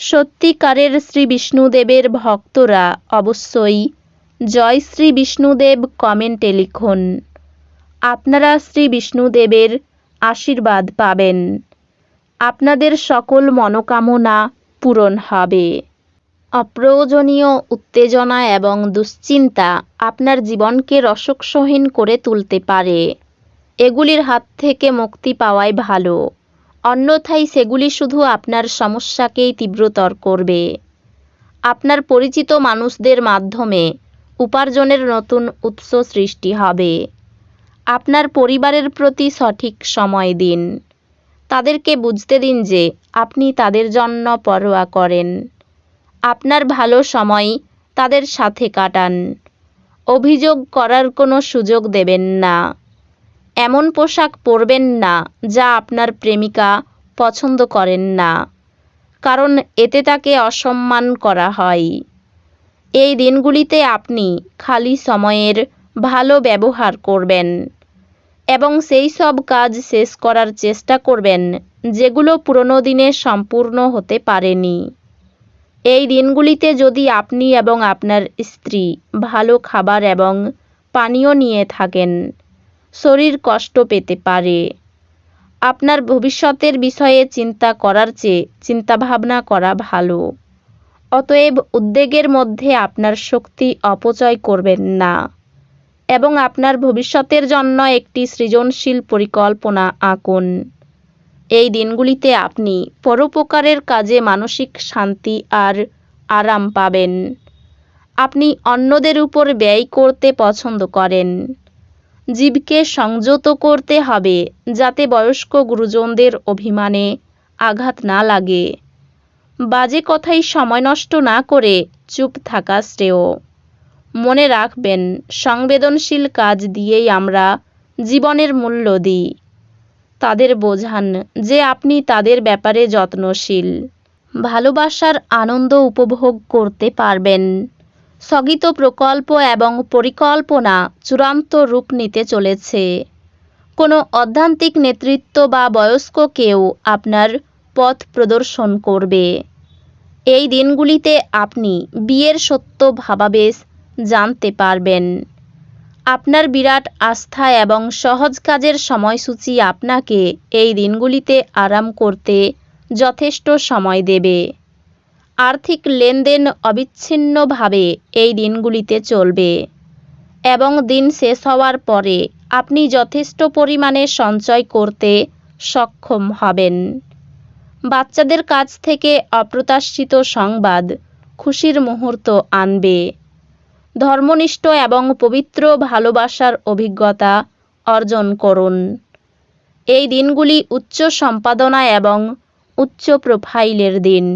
সত্যিকারের শ্রী বিষ্ণুদেবের ভক্তরা অবশ্যই জয় শ্রী বিষ্ণুদেব কমেন্টে লিখুন। আপনারা শ্রী বিষ্ণুদেবের আশীর্বাদ পাবেন। আপনাদের সকল মনোকামনা পূরণ হবে। অপ্রয়োজনীয় উত্তেজনা এবং দুশ্চিন্তা আপনার জীবনকে রসকসহীন করে তুলতে পারে। এগুলির হাত থেকে মুক্তি পাওয়াই ভালো। অন্যথায় সেগুলি শুধু আপনার সমস্যাকেই তীব্রতর করবে। আপনার পরিচিত মানুষদের মাধ্যমে উপার্জনের নতুন উৎস সৃষ্টি হবে। আপনার পরিবারের প্রতি সঠিক সময় দিন। তাদেরকে বুঝতে দিন যে আপনি তাদের জন্য পরোয়া করেন। আপনার ভালো সময় তাদের সাথে কাটান। অভিযোগ করার কোনো সুযোগ দেবেন না। এমন পোশাক পরবেন না যা আপনার প্রেমিকা পছন্দ করেন না। কারণ এতে তাকে অসম্মান করা হয়। এই দিনগুলিতে আপনি খালি সময়ের ভালো ব্যবহার করবেন এবং সেই সব কাজ শেষ করার চেষ্টা করবেন যেগুলো পুরনো দিনে সম্পূর্ণ হতে পারেনি। এই দিনগুলিতে যদি আপনি এবং আপনার স্ত্রী ভালো খাবার এবং পানীয় নিয়ে থাকেন শরীর কষ্ট পেতে পারে। আপনার ভবিষ্যতের বিষয়ে চিন্তা করার চেয়ে চিন্তাভাবনা করা ভালো। অতএব উদ্বেগের মধ্যে আপনার শক্তি অপচয় করবেন না এবং আপনার ভবিষ্যতের জন্য একটি সৃজনশীল পরিকল্পনা আঁকুন। এই দিনগুলিতে আপনি পরোপকারের কাজে মানসিক শান্তি আর আরাম পাবেন। আপনি অন্যদের উপর ব্যয় করতে পছন্দ করেন। জীবকে সংযত করতে হবে, যাতে বয়স্ক গুরুজনদের অভিমানে আঘাত না লাগে। বাজে কথাই সময় নষ্ট না করে চুপ থাকা শ্রেয়। মনে রাখবেন, সংবেদনশীল কাজ দিয়েই আমরা জীবনের মূল্য দিই। তাদের বোঝান যে আপনি তাদের ব্যাপারে যত্নশীল। ভালোবাসার আনন্দ উপভোগ করতে পারবেন। স্থগিত প্রকল্প এবং পরিকল্পনা চূড়ান্ত রূপ নিতে চলেছে। কোনো অধ্যান্তিক নেতৃত্ব বা বয়স্ক কেউ আপনার পথ প্রদর্শন করবে। এই দিনগুলিতে আপনি বিয়ের সত্য ভাবাবেশ জানতে পারবেন। আপনার বিরাট আস্থা এবং সহজ কাজের সময়সূচি আপনাকে এই দিনগুলিতে আরাম করতে যথেষ্ট সময় দেবে। আর্থিক লেনদেন অবিচ্ছিন্নভাবে এই দিনগুলিতে চলবে এবং দিন শেষ হওয়ার পরে আপনি যথেষ্ট পরিমাণে সঞ্চয় করতে সক্ষম হবেন। বাচ্চাদের কাছ থেকে অপ্রত্যাশিত সংবাদ খুশির মুহূর্ত আনবে। ধর্মনিষ্ঠ এবং পবিত্র ভালোবাসার অভিজ্ঞতা অর্জন করুন। এই দিনগুলি উচ্চ সম্পাদনা এবং উচ্চ প্রোফাইলের দিন।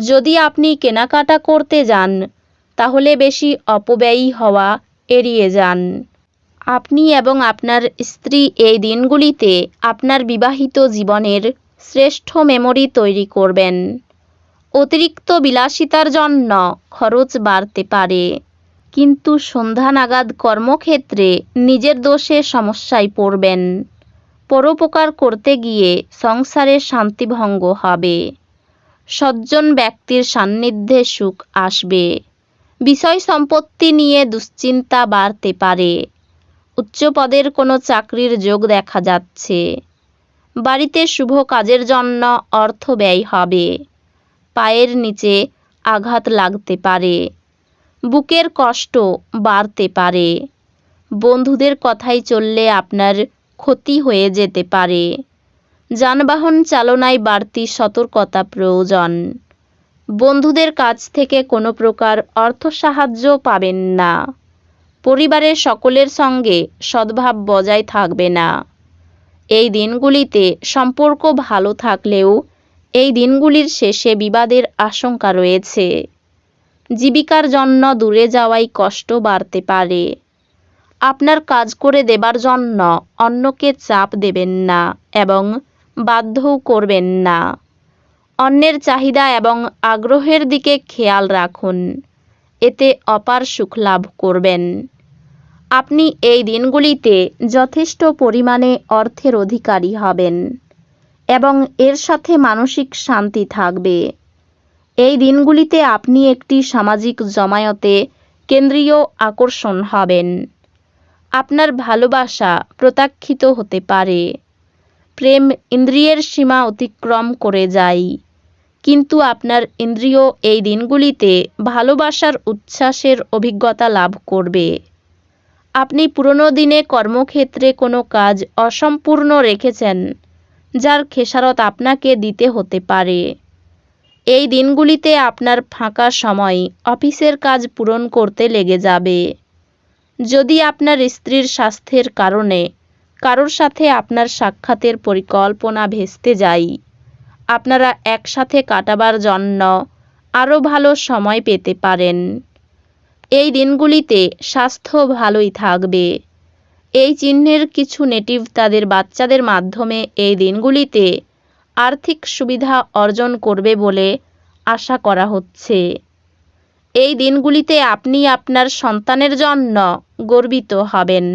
যদি আপনি কেনাকাটা করতে যান, তাহলে বেশি অপব্যয়ী হওয়া এড়িয়ে যান। আপনি এবং আপনার স্ত্রী এই দিনগুলিতে আপনার বিবাহিত জীবনের শ্রেষ্ঠ মেমোরি তৈরি করবেন। অতিরিক্ত বিলাসিতার জন্য খরচ বাড়তে পারে। কিন্তু সন্ধ্যা নাগাদ কর্মক্ষেত্রে নিজের দোষে সমস্যায় পড়বেন। পরোপকার করতে গিয়ে সংসারে শান্তিভঙ্গ হবে। সজ্জন ব্যক্তির সান্নিধ্যে সুখ আসবে। বিষয় সম্পত্তি নিয়ে দুশ্চিন্তা বাড়তে পারে। উচ্চ পদের কোনো চাকরির যোগ দেখা যাচ্ছে। বাড়িতে শুভ কাজের জন্য অর্থ ব্যয় হবে। পায়ের নিচে আঘাত লাগতে পারে। বুকের কষ্ট বাড়তে পারে। বন্ধুদের কথাই চললে আপনার ক্ষতি হয়ে যেতে পারে। যানবাহন চালনায় বাড়তি সতর্কতা প্রয়োজন। বন্ধুদের কাছ থেকে কোনো প্রকার অর্থ সাহায্য পাবেন না। পরিবারের সকলের সঙ্গে সদ্ভাব বজায় থাকবে না। এই দিনগুলিতে সম্পর্ক ভালো থাকলেও এই দিনগুলির শেষে বিবাদের আশঙ্কা রয়েছে। জীবিকার জন্য দূরে যাওয়াই কষ্ট বাড়তে পারে। আপনার কাজ করে দেবার জন্য অন্যকে চাপ দেবেন না এবং বাধ্যও করবেন না। অন্যের চাহিদা এবং আগ্রহের দিকে খেয়াল রাখুন। এতে অপার সুখ লাভ করবেন। আপনি এই দিনগুলিতে যথেষ্ট পরিমাণে অর্থের অধিকারী হবেন এবং এর সাথে মানসিক শান্তি থাকবে। এই দিনগুলিতে আপনি একটি সামাজিক জমায়তে কেন্দ্রীয় আকর্ষণ হবেন। আপনার ভালোবাসা প্রত্যাখ্যিত হতে পারে। প্রেম ইন্দ্রিয়ের সীমা অতিক্রম করে যায়। কিন্তু আপনার ইন্দ্রিয় এই দিনগুলিতে ভালোবাসার উচ্ছ্বাসের অভিজ্ঞতা লাভ করবে। আপনি পুরনো দিনে কর্মক্ষেত্রে কোনো কাজ অসম্পূর্ণ রেখেছেন, যার খেসারত আপনাকে দিতে হতে পারে। এই দিনগুলিতে আপনার ফাঁকা সময় অফিসের কাজ পূরণ করতে লেগে যাবে। যদি আপনার স্ত্রীর স্বাস্থ্যের কারণে কারোর সাথে আপনার সাক্ষাতের পরিকল্পনা ভেস্তে যায় আপনারা একসাথে কাটাবার জন্য আরও ভালো সময় পেতে পারেন। এই দিনগুলিতে স্বাস্থ্য ভালোই থাকবে। এই চিহ্নের কিছু নেটিভ তাদের বাচ্চাদের মাধ্যমে এই দিনগুলিতে আর্থিক সুবিধা অর্জন করবে বলে আশা করা হচ্ছে। এই দিনগুলিতে আপনি আপনার সন্তানের জন্য গর্বিত হবেন।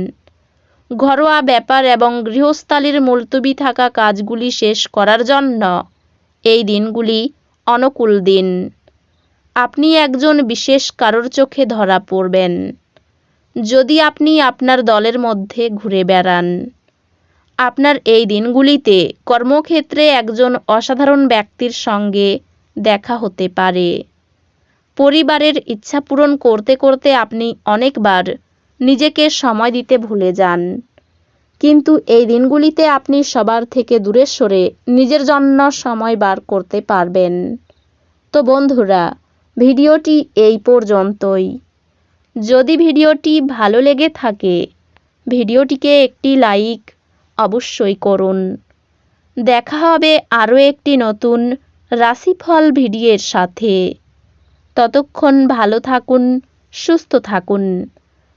ঘরোয়া ব্যাপার এবং গৃহস্থালির মুলতুবি থাকা কাজগুলি শেষ করার জন্য। এই দিনগুলি অনুকূল দিন। আপনি একজন বিশেষ কারোর চোখে ধরা পড়বেন। যদি আপনি আপনার দলের মধ্যে ঘুরে বেড়ান। আপনার এই দিনগুলিতে কর্মক্ষেত্রে একজন অসাধারণ ব্যক্তির সঙ্গে দেখা হতে পারে। পরিবারের ইচ্ছা পূরণ করতে করতে আপনি অনেকবার নিজেকে সময় দিতে ভুলে যান। কিন্তু এই দিনগুলিতে আপনি সবার থেকে দূরে সরে নিজের জন্য সময় বার করতে পারবেন। তো বন্ধুরা, ভিডিওটি এই পর্যন্তই। যদি ভিডিওটি ভালো লেগে থাকে, ভিডিওটিকে একটি লাইক অবশ্যই করুন। দেখা হবে আরও একটি নতুন রাশিফল ভিডিওর সাথে। ততক্ষণ ভালো থাকুন, সুস্থ থাকুন।